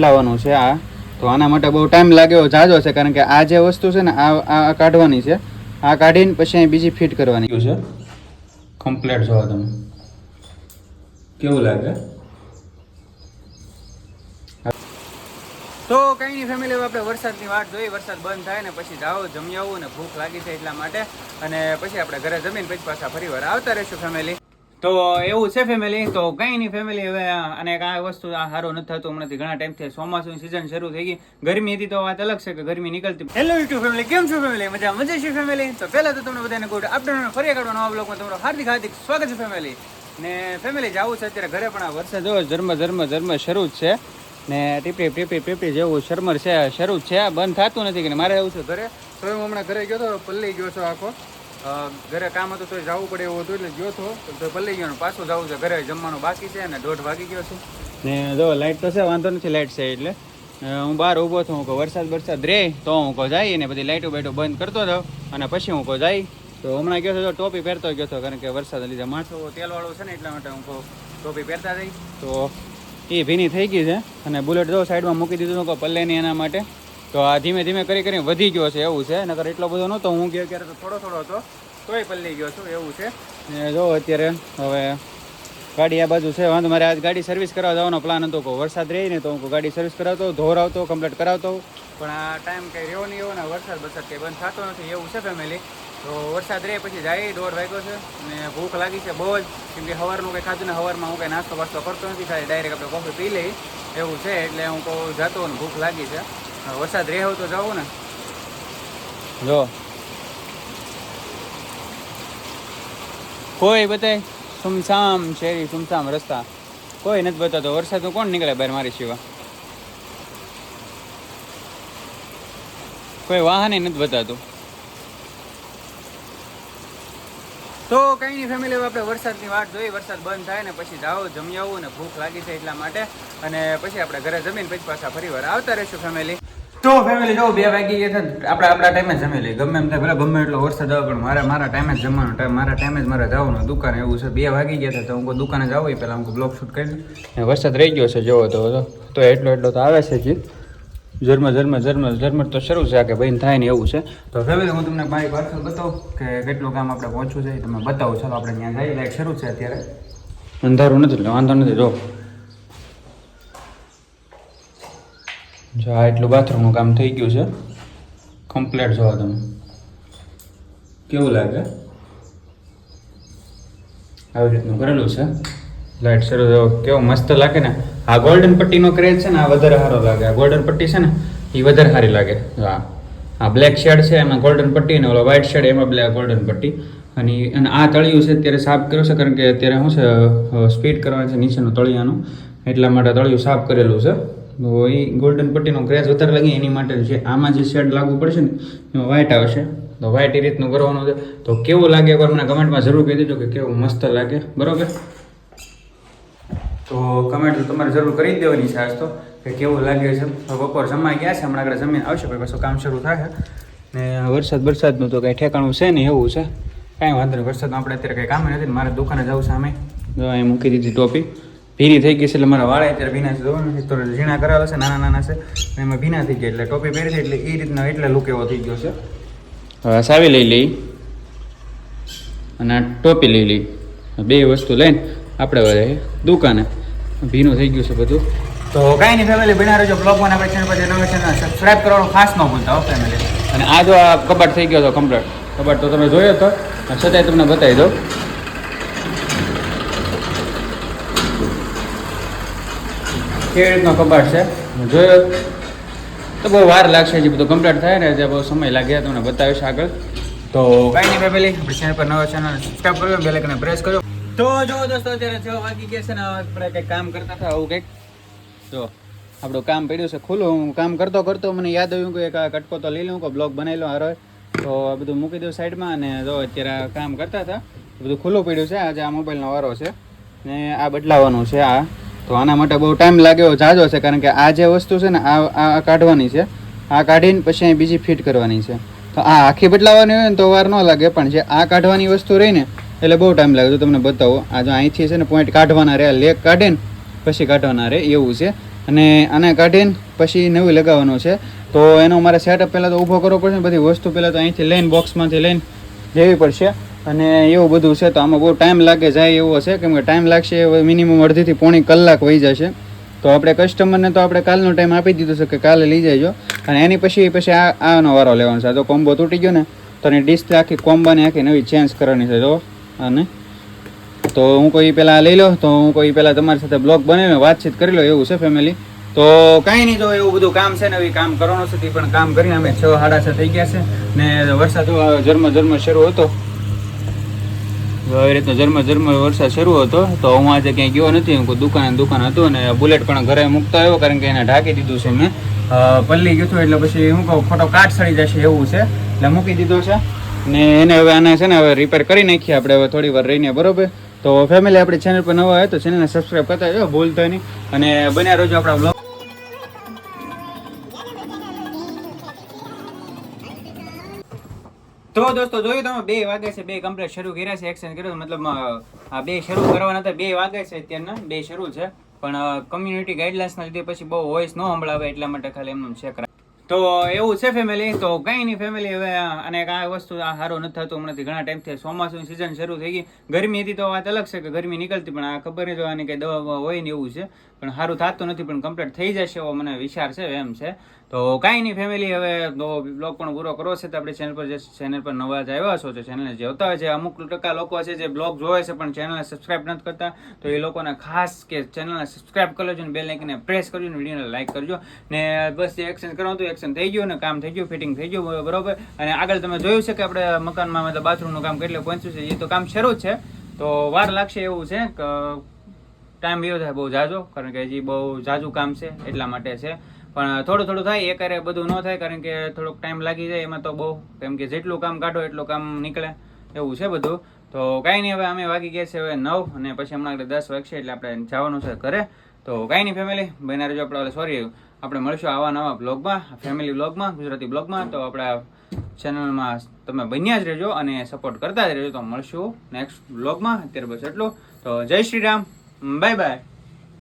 લાવવાનું છે આ. તો આના માટે બહુ ટાઈમ લાગ્યો જાજો છે કારણ કે આ જે વસ્તુ છે ને આ આ કાઢવાની છે. આ કાઢીને પછી અહીં બીજી ફિટ કરવાની. છે? કમ્પ્લીટ જોવા તમે. કેવું લાગે? તો કઈ નહીં ફેમિલી હવે આપણે વરસાદની વાટ જોઈ વરસાદ બંધ થાય ને પછી જાઓ જમી આવું ને ભૂખ લાગી છે એટલા માટે. અને પછી આપણે ઘરે જમીન પછી પાછા ફરી વાર આવતા રહીશું ફેમિલી તો એવું છે ફેમિલી તો કંઈ નહીં ફેમિલી હવે અને કાંઈ વસ્તુ આ સારું નથી થતું. હમણાંથી ઘણા ટાઈમથી ચોમાસુની સિઝન શરૂ થઈ ગઈ. ગરમી હતી તો વાત અલગ છે કે ગરમી નીકળતી. હેલો યુટ્યુબ ફેમિલી કેમ છો ફેમિલી મજા મજા છે ફેમિલી તો પહેલાં તો તમને બધાને ગુડ આફ્ટરનૂન ફરી કાઢવાનો આ બ્લોગમાં તમારું હાર્દિક હાર્દિક સ્વાગત છે ફેમિલી ને ફેમિલી જવું છે અત્યારે ઘરે, પણ આ વરસાદ જો ઝરમર ઝરમર ઝરમર શરૂ જ છે. ને ટીપી ટીપી ટીપી જેવું શરમર છે, શરૂ જ છે. બંધ થતું નથી કે મારે એવું છે ઘરે. તો હું હમણાં ઘરે ગયો તો પલ્લી ગયો છો આખો. ઘરે કામ હતું તો જવું પડે એવું હતું એટલે ગયો તો. તો પલ્લી ગયો પાછું જવું છે. ઘરે જમવાનું બાકી છે ને દોઢ વાગી ગયો છું. ને જો લાઇટ તો છે, વાંધો નથી લાઇટ છે એટલે. હું બહાર ઊભો છું, હું કહું, વરસાદ વરસાદ રહે તો હું કહું, જાય. ને બધી લાઇટો બાઇટો બંધ કરતો હતો અને પછી હું કહું, જાય. તો હમણાં ગયો તો ટોપી પહેરતો ગયો હતો કારણ કે વરસાદ લીધે માથું તેલવાળું છે ને, એટલા માટે હું કહું, ટોપી પહેરતા જઈ તો એ ભીની થઈ ગઈ છે. અને બુલેટ જો સાઈડમાં મૂકી દીધું કહું, પલ્લેની એના માટે. તો આ ધીમે ધીમે કરી કરીને વધી ગયો છે એવું છે. નકર એટલો બધો નહોતો. હું ગયો ત્યારે તો થોડો થોડો હતો. તોય પલ્લી ગયો છું એવું છે. ને જો અત્યારે હવે ગાડી આ બાજુ છે. વાંધો મારે આજ ગાડી સર્વિસ કરાવવા જવાનો પ્લાન હતો. કહું વરસાદ રહી ને તો હું ગાડી સર્વિસ કરાવતો ધોરાવતો કમ્પ્લીટ કરાવતો પણ આ ટાઈમ કંઈ રહ્યો નહીં એવો ને વરસાદ વરસાદ કંઈ બંધ થતો નથી એવું છે ફેમિલી તો વરસાદ રહે પછી જાય, દોઢ વાગ્યો છે. અને ભૂખ લાગી છે બહુ જ. કેમ કે સવારનું કંઈ ખાધું ને સવારમાં હું કંઈ નાસ્તો વાસ્તો કરતો નથી. ખાલી ડાયરેક્ટ આપણે કોફી પી લઈ. એવું છે એટલે હું કહું જતો ને ભૂખ લાગી છે. વરસાદ રહે હોય તો જાવું ને. જો. કોઈ બતાય સુમસામ શેરી સુમસામ રસ્તા. કોઈ નથી બતાતો વરસાદ કોણ નીકળે બહાર મારી સિવા કોઈ વાહને નથી બતાતું તો કઈ નહીં ફેમિલી આપણે વરસાદની વાટ જોઈ વરસાદ બંધ થાય ને પછી જાઓ જમી આવું ને ભૂખ લાગી છે એટલા માટે. અને પછી આપણે ઘરે જમીન પછી પાછા ફરી વાર આવતા રહીશું ફેમિલી તો ફેમિલી જો બે વાગી ગયા છે આપણે આપણા ટાઈમે જમી લઈએ. ગમે એમ થાય ભલે ગમે એટલો વરસાદ આવે પણ મારે મારા ટાઈમે જ જમવાનો ટાઈમ મારા ટાઈમે જ મારે જવાનું દુકાને એવું છે. બે વાગી ગયા છે તો હું દુકાને જ જાઉં પહેલાં હું બ્લોગ શૂટ કરી વરસાદ રહી ગયો છે જોવો તો તો એટલો એટલો તો આવે છે જી. ઝરમર ઝરમર ઝરમર ઝરમર તો શરૂ છે કે ભાઈ થાય ને એવું છે. તો ફેમિલી હું તમને મારી પાર્સલ બતાવું કે કેટલું કામ આપણે પહોંચવું છે તમે બતાવો. ચાલો આપણે ત્યાં જઈએ લાઈટ શરૂ છે અત્યારે. અંધારું નથી એટલે વાંધો નથી જો. જો આ એટલું બાથરૂમનું કામ થઈ ગયું છે. કમ્પ્લીટ જોવા તમે. કેવું લાગે? આવી રીતનું કરેલું છે. લાઇટ સરસ કેવો મસ્ત લાગે ને? આ ગોલ્ડન પટ્ટીનો ક્રેજ છે ને, આ વધારે સારો લાગે. આ ગોલ્ડન પટ્ટી છે ને એ વધારે સારી લાગે. હા. આ બ્લેક શેડ છે, એમાં ગોલ્ડન પટ્ટી અને ઓલો વ્હાઇટ શેડ એમાં બ્લેક ગોલ્ડન પટ્ટી. અને અને આ તળિયું છે, અત્યારે સાફ કર્યું છે, કારણ કે અત્યારે શું છે સ્પીડ કરવાનું છે નીચેનું તળિયાનું. એટલા માટે તળિયું સાફ કરેલું છે. તો એ ગોલ્ડન પટ્ટીનો ક્રેઝ વધારે લાગે એની માટે છે. આમાં જે શેડ લાગુ પડશે ને, એમાં વ્હાઇટ આવશે. તો વ્હાઇટ એ રીતનું કરવાનું છે. તો કેવું લાગે એકવાર મને કમેન્ટમાં જરૂર કહી દેજો કે કેવું મસ્ત લાગે. બરોબર? તો કમેન્ટ તમારે જરૂર કરી દેવાની છે આજ તો, કે કેવું લાગે છે. બપોર જમાઈ ગયા છે, હમણાં આગળ જમીન આવશે, પછી પાછું કામ શરૂ થાય. ને વરસાદ વરસાદનું તો કંઈ ઠેકાણું છે ને એવું છે. કાંઈ વાંધો નહીં વરસાદમાં આપણે અત્યારે કંઈ કામ નથી મારે દુકાને જવું સામે જો અહીં મૂકી દીધી ટોપી. ભીની થઈ ગઈ છે એટલે મારા વાળા અત્યારે ભીના છે જોવાનું છે તો ઝીણા કરાવે છે નાના નાના છે અને એમાં ભીના થઈ ગયા એટલે ટોપી પહેરી છે એટલે એ રીતના એટલે લુક એવો થઈ ગયો છે. હવે સાવી લઈ લઈ. અને ટોપી લઈ લઈ. બે વસ્તુ લઈને આપણે હવે દુકાને. ભીનું થઈ ગયું છે બધું. તો કાંઈ નહીં ફેમિલી બિના રહેજો બ્લોગમાં આપણે ચેનલ પર નવું ચેનલ સબસ્ક્રાઈબ કરવાનું ખાસ ન ભૂલતા હો ફેમિલી અને આ જો આ કબાટ થઈ ગયો હતો કમ્પ્લીટ કબાટ તો તમે જોયો હતો છતાંય તમને બતાવી દઉં. કેવી રીતનો કબાટ છે? જોયો. તો બહુ વાર લાગશે જે બધું કમ્પ્લીટ થાય ને જે બહુ સમય લાગે તમને બતાવીશ આગળ. તો કાંઈ નહીં ફેમિલી ચેનલ પર નવા ચેનલ સબસ્ક્રાઈબ કર્યો બેલ આઇકન પ્રેસ કરો. તો જો દોસ્તો, અત્યારે છ વાગી ગયા છે ને, આપણે કંઈક કામ કરતા હતા, આવું કંઈક. જો, આપણું કામ પડ્યું છે ખુલ્લું. હું કામ કરતો કરતો મને યાદ આવ્યું કે એક કટકો તો લઈ લઉં કે બ્લોગ બનાવી લઉં હારો તો આ બધું મૂકી દઉં સાઈડમાં અને જો અત્યારે કામ કરતા હતા બધું ખુલ્લું પડ્યું છે. આજે આ મોબાઈલનો વારો છે. ને આ બદલાવાનું છે આ. તો આના માટે બહુ ટાઈમ લાગ્યો, જાજો છે, કારણ કે આ જે વસ્તુ છે ને, આ આ કાઢવાની છે, આ કાઢીને પછી અહીં બીજી ફિટ કરવાની છે. તો આ આખી બદલાવાની હોય ને તો વાર ન લાગે, પણ જે આ કાઢવાની વસ્તુ રહી ને, એટલે બહુ ટાઈમ લાગે. તો તમને બતાવો, આ જો અહીંથી છે ને પોઈન્ટ કાઢવાના રહે લેગ કાઢે ને પછી કાઢવાના રહે, એવું છે. અને આને કાઢીને પછી નવી લગાવવાનું છે. તો એનો મારે સેટઅપ પહેલાં તો ઊભો કરવો પડશે બધી વસ્તુ પહેલાં તો અહીંથી લઈને બોક્સમાંથી લઈને લેવી પડશે. અને એવું બધું છે તો આમાં બહુ ટાઈમ લાગે જાય એવો હશે કેમ કે ટાઈમ લાગશે મિનિમમ અડધીથી પોણી કલાક વહી જશે. તો આપણે કસ્ટમરને તો આપણે કાલનો ટાઈમ આપી દીધો છે કે કાલે લઈ જજો. અને એની પછી પછી આ, આનો વારો લેવાનો છે. તો કોમ્બો તૂટી ગયો ને, તો એની ડિસ્પ્લે આખી કોમ્બાની આખી નવી ચેન્જ કરવાની છે. જો, અને તો હું કોઈ પહેલાં લઈ લો, તો હું કોઈ પહેલાં તમારી સાથે બ્લોગ બનાવીને વાતચીત કરી લો. એવું છે ફેમિલી તો કાંઈ નહીં, જો એવું બધું કામ છે ને એ કામ કરવાનું છે. પણ કામ કરીને અમે છ, સાડા છ થઈ ગયા છે. ને વરસાદ જન્મ જન્મ શરૂ હતો. આવી રીતનો ઝરમ ઝરમ વરસાદ શરૂ હતો, તો હું આજે ક્યાંય ગયો નથી હું કોઈ દુકાને દુકાન હતું અને બુલેટ પણ ઘરે મૂકતો આવ્યો કારણ કે એને ઢાંકી દીધું છે મેં. પલ્લી ગયું હતું એટલે પછી હું કહું, ખોટો કાટ સડી જશે એવું છે. એટલે મૂકી દીધો છે. ને એને હવે આને છે ને હવે રિપેર કરી નાખીએ આપણે હવે થોડી વાર રહીને, બરોબર? તો ફેમિલી આપણી ચેનલ પર નવા હોય તો ચેનલને સબસ્ક્રાઈબ કરતા જો ભૂલતા નહીં. અને બન્યા રોજો આપણા બ્લોગ તો દોસ્તો, જોયું તમે? બે વાગે છે, બે કમ્પ્લીટ શરૂ કર્યા છે એક્શન કર્યું મતલબ આ બે શરૂ કરવાના હતા, બે વાગે છે અત્યારના, બે શરૂ છે. પણ કમ્યુનિટી ગાઈડલાઇન્સના લીધે પછી બહુ વોઇસ ન સંભળાવે એટલા માટે ખાલી એમનું છે તો એવું છે ફેમિલી તો કંઈ નહીં ફેમિલી હવે અને આ વસ્તુ આ સારું નથી થતું. હમણાંથી ઘણા ટાઈમથી ચોમાસુની સિઝન શરૂ થઈ ગઈ. ગરમી હતી તો વાત અલગ છે કે ગરમી નીકળતી, પણ આ ખબર જ આની કંઈ દવા હોય ને એવું છે. પણ સારું થતું નથી, પણ કમ્પ્લીટ થઈ જશે એવો મને વિચાર છે, એમ છે. તો કાંઈ નહીં ફેમિલી હવે તો બ્લોગ પણ પૂરો કરવો છે તો આપણે ચેનલ પર જે ચેનલ પર નવા જ આવ્યા છો, તો ચેનલને જે હોતા હોય છે. અમુક ટકા લોકો છે જે બ્લોગ જોવે છે, પણ ચેનલને સબસ્ક્રાઇબ નથી કરતા, તો એ લોકોને ખાસ કે ચેનલને સબસ્ક્રાઇબ કરી લેજો ને બેલ આઇકનને પ્રેસ કરજો ને વિડીયોને લાઇક કરજો. ને બસ જે એક્શન કરવાનું હતું એક્શન થઈ ગયું ને કામ થઈ ગયું ફિટિંગ થઈ ગયું, બરોબર. અને આગળ તમે જોયું છે કે આપણે મકાનમાં, મતલબ બાથરૂમનું કામ કેટલું પહોંચ્યું છે, એ તો કામ શરૂ છે. તો વાર લાગશે એવું છે કે ટાઈમ એવો થાય બહુ જાજો, કારણ કે હજી બહુ જાજુ કામ છે, એટલા માટે છે. પણ થોડું થોડું થાય એકારે બધું ન થાય, કારણ કે થોડોક ટાઈમ લાગી જાય, એમાં તો બહુ. કેમ કે જેટલું કામ કાઢો, એટલું કામ નીકળે. એવું છે બધું. તો કાંઈ નહીં, હવે અમે વાગી ગયા છે હવે નવ, અને પછી હમણાં આગળ દસ વાગશે, એટલે આપણે જવાનું છે ઘરે. તો કાંઈ નહીં ફેમિલી બહેના રહેજો આપણે સોરી આપણે મળશું આવા નવા બ્લોગમાં ફેમિલી બ્લોગમાં ગુજરાતી બ્લોગમાં તો આપણા ચેનલમાં તમે બન્યા જ રહેજો અને સપોર્ટ કરતા જ રહેજો. તો મળશું નેક્સ્ટ બ્લોગમાં અત્યારે બસ એટલું. તો જય શ્રી રામ. Bye bye.